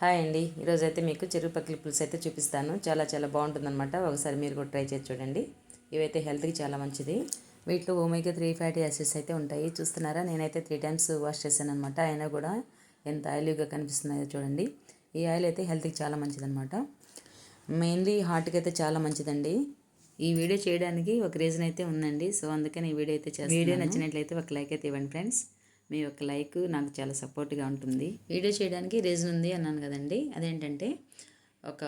Hi అండి. ఈరోజు అయితే మీకు చెరుకు పక్కల పులుసు అయితే చూపిస్తాను. చాలా చాలా బాగుంటుందన్నమాట. ఒకసారి మీరు కూడా ట్రై చేసి చూడండి. ఇవైతే హెల్త్కి చాలా మంచిది. వీటిలో ఓమేగా త్రీ ఫ్యాటీ యాసిడ్స్ అయితే ఉంటాయి. చూస్తున్నారా? నేనైతే త్రీ టైమ్స్ వాష్ చేశాను అనమాట అయినా కూడా ఎంత ఆయిలీగా కనిపిస్తున్నాయో చూడండి. ఈ ఆయిల్ అయితే హెల్త్కి చాలా మంచిదన్నమాట. మెయిన్లీ హార్ట్కి అయితే చాలా మంచిదండి. ఈ వీడియో చేయడానికి ఒక రీజన్ అయితే ఉందండి. సో అందుకని ఈ వీడియో అయితే చేస్తాను వీడియో నచ్చినట్లయితే ఒక లైక్ అయితే ఇవ్వండి ఫ్రెండ్స్. మీ యొక్క లైక్ నాకు చాలా సపోర్ట్గా ఉంటుంది. వీడియో చేయడానికి రీజన్ ఉంది అన్నాను కదండి. అదేంటంటే ఒక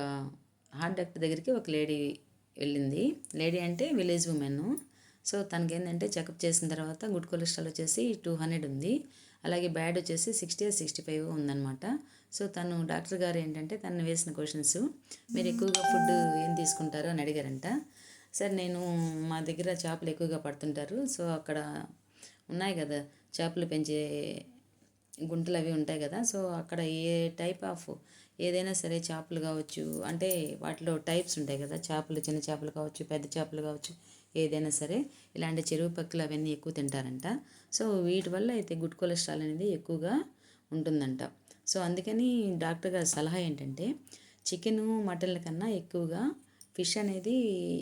హార్ట్ డాక్టర్ దగ్గరికి ఒక లేడీ వెళ్ళింది. లేడీ అంటే విలేజ్ ఉమెన్. సో తనకి ఏంటంటే చెకప్ చేసిన తర్వాత గుడ్ కొలెస్ట్రాల్ వచ్చేసి టూ హండ్రెడ్ ఉంది. అలాగే బ్యాడ్ వచ్చేసి సిక్స్టీ సిక్స్టీ ఫైవ్ ఉందన్నమాట. సో తను డాక్టర్ గారు ఏంటంటే తను వేసిన క్వశ్చన్స్. మీరు ఎక్కువగా ఫుడ్ ఏం తీసుకుంటారో అని అడిగారంట. సార్ నేను మా దగ్గర చేపలు ఎక్కువగా పడుతుంటారు. సో అక్కడ ఉన్నాయి కదా చేపలు పెంచే గుంటలు అవి ఉంటాయి కదా. సో అక్కడ ఏ టైప్ ఆఫ్ ఏదైనా సరే చేపలు కావచ్చు అంటే వాటిలో టైప్స్ ఉంటాయి కదా. చేపలు చిన్న చేపలు కావచ్చు పెద్ద చేపలు కావచ్చు ఏదైనా సరే ఇలాంటి చెరువు పక్కలు అవన్నీ ఎక్కువ తింటారంట. సో వీటి వల్ల అయితే గుడ్ కొలెస్ట్రాల్ అనేది ఎక్కువగా ఉంటుందంట. సో అందుకని డాక్టర్ గారి సలహా ఏంటంటే చికెను మటన్ల కన్నా ఎక్కువగా ఫిష్ అనేది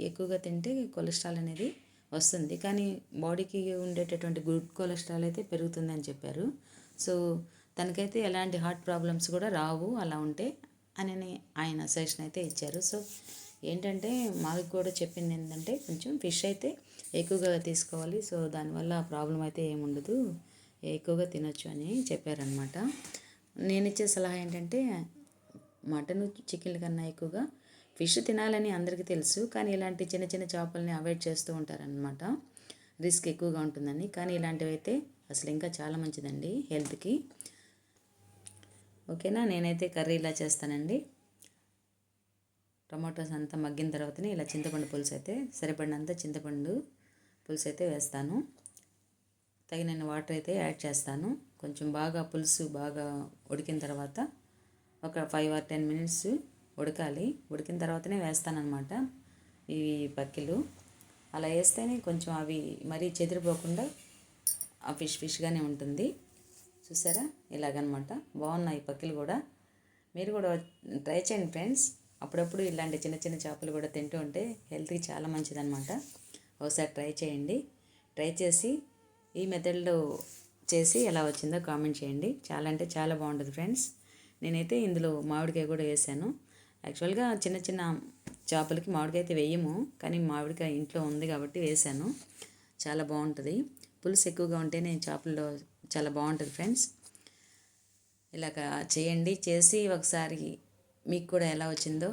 ఎక్కువగా తింటే కొలెస్ట్రాల్ అనేది వస్తుంది. కానీ బాడీకి ఉండేటటువంటి గుడ్ కొలెస్ట్రాల్ అయితే పెరుగుతుందని చెప్పారు. సో తనకైతే ఎలాంటి హార్ట్ ప్రాబ్లమ్స్ కూడా రావు అలా ఉంటే అని ఆయన సజెషన్ అయితే ఇచ్చారు. సో ఏంటంటే మాకు కూడా చెప్పింది ఏంటంటే కొంచెం ఫిష్ అయితే ఎక్కువగా తీసుకోవాలి. సో దానివల్ల ప్రాబ్లం అయితే ఏముండదు ఎక్కువగా తినొచ్చు అని చెప్పారనమాట నేను ఇచ్చే సలహా ఏంటంటే మటన్ చికెన్ల కన్నా ఎక్కువగా ఫిష్ తినాలని అందరికీ తెలుసు కానీ ఇలాంటి చిన్న చిన్న చేపల్ని అవాయిడ్ చేస్తూ ఉంటారనమాట రిస్క్ ఎక్కువగా ఉంటుందని. కానీ ఇలాంటివి అయితే అసలు ఇంకా చాలా మంచిదండి హెల్త్కి. ఓకేనా? నేనైతే కర్రీ ఇలా చేస్తానండి. టమాటోస్ అంతా మగ్గిన తర్వాతనే ఇలా చింతపండు పులుసు అయితే సరిపడినంత చింతపండు పులుసు అయితే వేస్తాను. తగినన్ని వాటర్ అయితే యాడ్ చేస్తాను. కొంచెం బాగా పులుసు బాగా ఉడికిన తర్వాత ఒక ఫైవ్ ఆర్ టెన్ మినిట్స్ ఉడకాలి. ఉడికిన తర్వాతనే వేస్తానమాట ఈ పక్కిలు. అలా వేస్తేనే కొంచెం అవి మరీ చెదిరిపోకుండా ఆ ఫిష్ ఫిష్గానే ఉంటుంది. చూసారా? ఇలాగనమాట. బాగున్నాయి పక్కిలు కూడా. మీరు కూడా ట్రై చేయండి ఫ్రెండ్స్. అప్పుడప్పుడు ఇలాంటి చిన్న చిన్న చేపలు కూడా తింటూ ఉంటే హెల్త్కి చాలా మంచిదన్నమాట. ఒకసారి ట్రై చేయండి. ట్రై చేసి ఈ మెథడ్లో చేసి ఎలా వచ్చిందో కామెంట్ చేయండి. చాలా అంటే చాలా బాగుంటుంది ఫ్రెండ్స్. నేనైతే ఇందులో మామిడికాయ కూడా వేసాను. యాక్చువల్గా చిన్న చిన్న చేపలకి మామిడికాయ అయితే వేయము కానీ మామిడికాయ ఇంట్లో ఉంది కాబట్టి వేసాను చాలా బాగుంటుంది. పులుసు ఎక్కువగా ఉంటేనే చేపల్లో చాలా బాగుంటుంది ఫ్రెండ్స్. ఇలాగ చేయండి. చేసి ఒకసారి మీకు కూడా ఎలా వచ్చిందో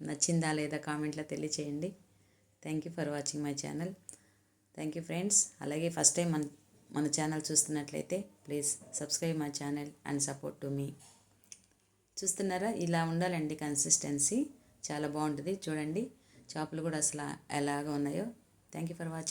నచ్చిందా లేదా కామెంట్లో తెలియచేయండి. Thank you for watching my channel thank you friends అలాగే ఫస్ట్ టైం మన మన ఛానల్ చూస్తున్నట్లయితే please subscribe my channel and support to me చూస్తున్నారా? ఇలా ఉండాలండి కన్సిస్టెన్సీ చాలా బాగుంటుంది. చూడండి. చేపలు కూడా అసలు ఎలాగ ఉన్నాయో. Thank you for watching